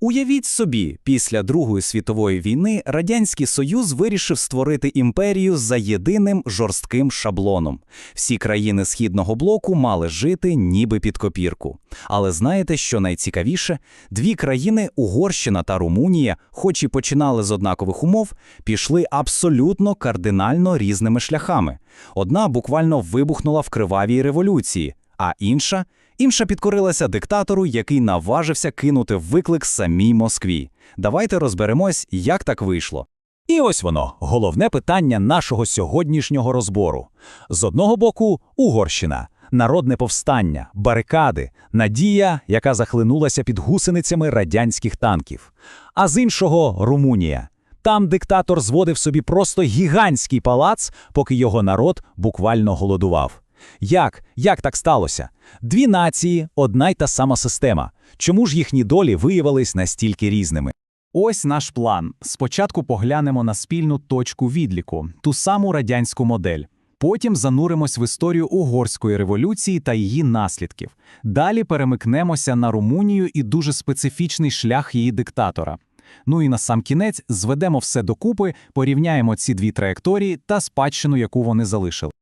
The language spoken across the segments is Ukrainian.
Уявіть собі, після Другої світової війни Радянський Союз вирішив створити імперію за єдиним жорстким шаблоном. Всі країни Східного блоку мали жити ніби під копірку. Але знаєте, що найцікавіше? Дві країни, Угорщина та Румунія, хоч і починали з однакових умов, пішли абсолютно кардинально різними шляхами. Одна буквально вибухнула в кривавій революції, а інша Інша підкорилася диктатору, який наважився кинути виклик самій Москві. Давайте розберемось, як так вийшло. І ось воно, головне питання нашого сьогоднішнього розбору. З одного боку, Угорщина, народне повстання, барикади, надія, яка захлинулася під гусеницями радянських танків. А з іншого Румунія. Там диктатор зводив собі просто гігантський палац, поки його народ буквально голодував. Як? Як так сталося? Дві нації, одна й та сама система. Чому ж їхні долі виявились настільки різними? Ось наш план. Спочатку поглянемо на спільну точку відліку, ту саму радянську модель. Потім зануримось в історію угорської революції та її наслідків. Далі перемикнемося на Румунію і дуже специфічний шлях її диктатора. Ну і на сам кінець зведемо все докупи, порівняємо ці дві траєкторії та спадщину, яку вони залишили.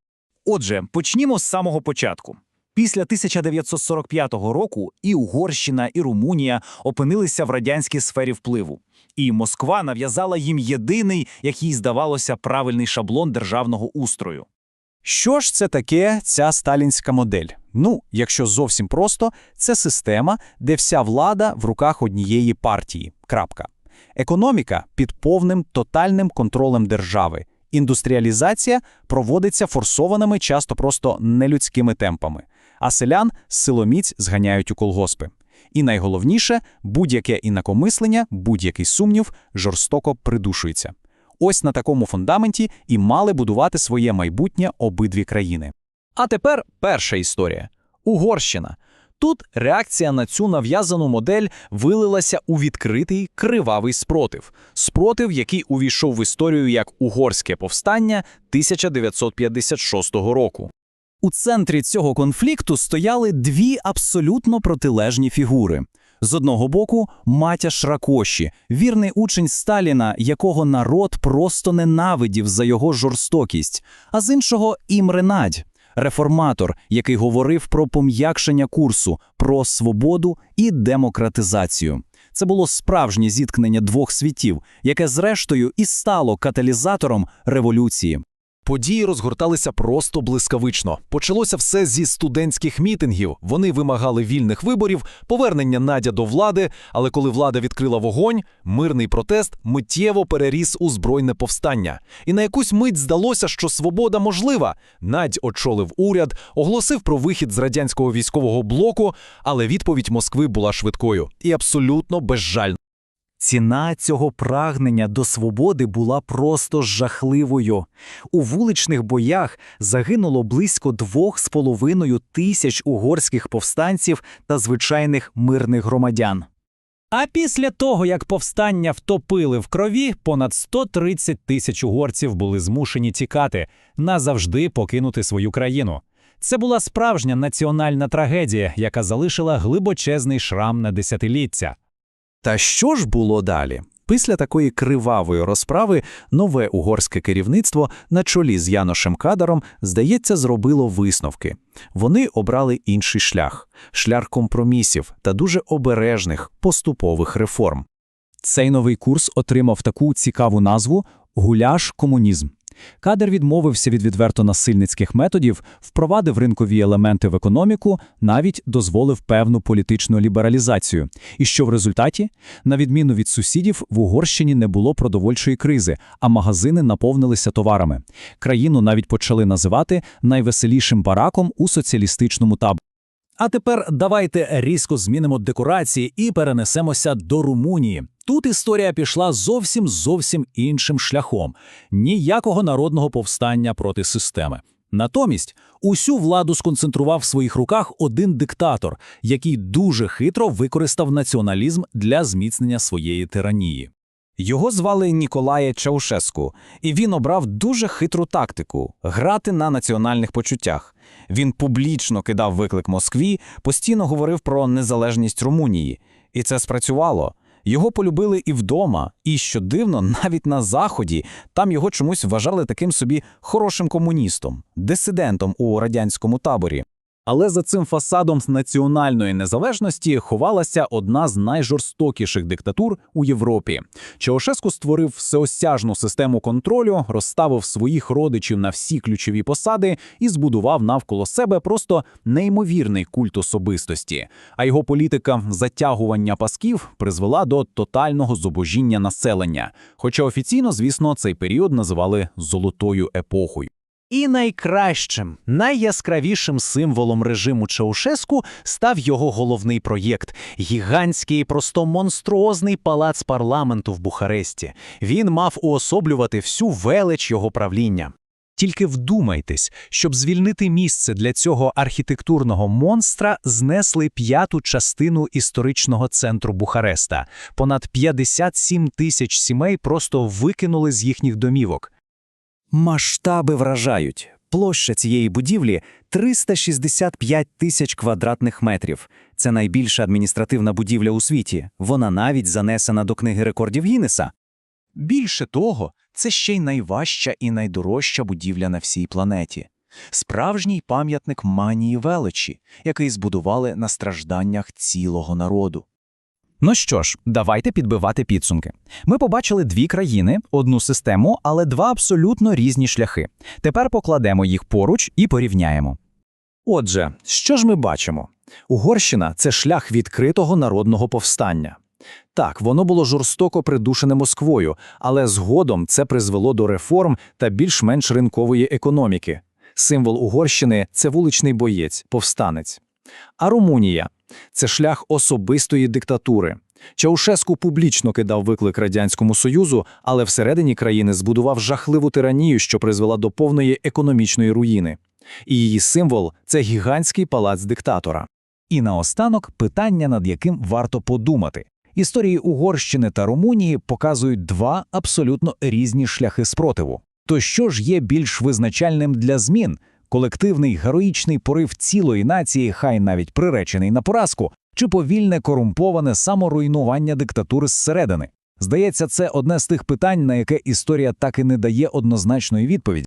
Отже, почнімо з самого початку. Після 1945 року і Угорщина, і Румунія опинилися в радянській сфері впливу, і Москва нав'язала їм єдиний, як їй здавалося, правильний шаблон державного устрою. Що ж це таке ця сталінська модель? Ну, якщо зовсім просто, це система, де вся влада в руках однієї партії. Крапка. Економіка під повним тотальним контролем держави. Індустріалізація проводиться форсованими, часто просто нелюдськими темпами, а селян силоміць зганяють у колгоспи. І найголовніше, будь-яке інакомислення, будь-який сумнів жорстоко придушується. Ось на такому фундаменті і мали будувати своє майбутнє обидві країни. А тепер перша історія Угорщина. Тут реакція на цю нав'язану модель вилилася у відкритий кривавий спротив, спротив, який увійшов в історію як угорське повстання 1956 року. У центрі цього конфлікту стояли дві абсолютно протилежні фігури. З одного боку, Матяш Ракоші, вірний учень Сталіна, якого народ просто ненавидів за його жорстокість, а з іншого Імре Надь, реформатор, який говорив про пом'якшення курсу, про свободу і демократизацію. Це було справжнє зіткнення двох світів, яке, зрештою, і стало каталізатором революції. Події розгорталися просто блискавично. Почалося все зі студентських мітингів. Вони вимагали вільних виборів, повернення Надя до влади. Але коли влада відкрила вогонь, мирний протест миттєво переріс у збройне повстання. І на якусь мить здалося, що свобода можлива. Надь очолив уряд, оголосив про вихід з радянського військового блоку, але відповідь Москви була швидкою і абсолютно безжальною. Ціна цього прагнення до свободи була просто жахливою. У вуличних боях загинуло близько двох з половиною тисяч угорських повстанців та звичайних мирних громадян. А після того, як повстання втопили в крові, понад 130 тисяч угорців були змушені тікати, назавжди покинути свою країну. Це була справжня національна трагедія, яка залишила глибочезний шрам на десятиліття. Та що ж було далі? Після такої кривавої розправи нове угорське керівництво на чолі з Яношем Кадаром, здається, зробило висновки. Вони обрали інший шлях шлях компромісів та дуже обережних поступових реформ. Цей новий курс отримав таку цікаву назву гуляш комунізм. Кадр відмовився від відверто насильницьких методів, впровадив ринкові елементи в економіку, навіть дозволив певну політичну лібералізацію. І що в результаті, на відміну від сусідів, в Угорщині не було продовольчої кризи, а магазини наповнилися товарами. Країну навіть почали називати найвеселішим бараком у соціалістичному таборі. А тепер давайте різко змінимо декорації і перенесемося до Румунії. Тут історія пішла зовсім зовсім іншим шляхом ніякого народного повстання проти системи. Натомість усю владу сконцентрував в своїх руках один диктатор, який дуже хитро використав націоналізм для зміцнення своєї тиранії. Його звали Ніколає Чаушеску, і він обрав дуже хитру тактику грати на національних почуттях. Він публічно кидав виклик Москві, постійно говорив про незалежність Румунії, і це спрацювало. Його полюбили і вдома, і, що дивно, навіть на Заході. Там його чомусь вважали таким собі хорошим комуністом, дисидентом у радянському таборі. Але за цим фасадом з національної незалежності ховалася одна з найжорстокіших диктатур у Європі. Чаушеску створив всеосяжну систему контролю, розставив своїх родичів на всі ключові посади і збудував навколо себе просто неймовірний культ особистості. А його політика затягування пасків призвела до тотального зубожіння населення. Хоча офіційно, звісно, цей період називали золотою епохою. І найкращим, найяскравішим символом режиму Чаушеску став його головний проєкт – гігантський, просто монструозний палац парламенту в Бухаресті. Він мав уособлювати всю велич його правління. Тільки вдумайтесь, щоб звільнити місце для цього архітектурного монстра, знесли п'яту частину історичного центру Бухареста. Понад 57 тисяч сімей просто викинули з їхніх домівок. Масштаби вражають. Площа цієї будівлі 365 тисяч квадратних метрів. Це найбільша адміністративна будівля у світі. Вона навіть занесена до книги рекордів Гіннеса. Більше того, це ще й найважча і найдорожча будівля на всій планеті. Справжній пам'ятник манії величі, який збудували на стражданнях цілого народу. Ну що ж, давайте підбивати підсумки. Ми побачили дві країни, одну систему, але два абсолютно різні шляхи. Тепер покладемо їх поруч і порівняємо. Отже, що ж ми бачимо? Угорщина – це шлях відкритого народного повстання. Так, воно було жорстоко придушене Москвою, але згодом це призвело до реформ та більш-менш ринкової економіки. Символ Угорщини – це вуличний боєць, повстанець. А Румунія – це шлях особистої диктатури. Чаушеску публічно кидав виклик Радянському Союзу, але всередині країни збудував жахливу тиранію, що призвела до повної економічної руїни. І її символ – це гігантський палац диктатора. І наостанок питання, над яким варто подумати. Історії Угорщини та Румунії показують два абсолютно різні шляхи спротиву. То що ж є більш визначальним для змін? Колективний героїчний порив цілої нації, хай навіть приречений на поразку, чи повільне корумповане саморуйнування диктатури зсередини? Здається, це одне з тих питань, на яке історія так і не дає однозначної відповіді.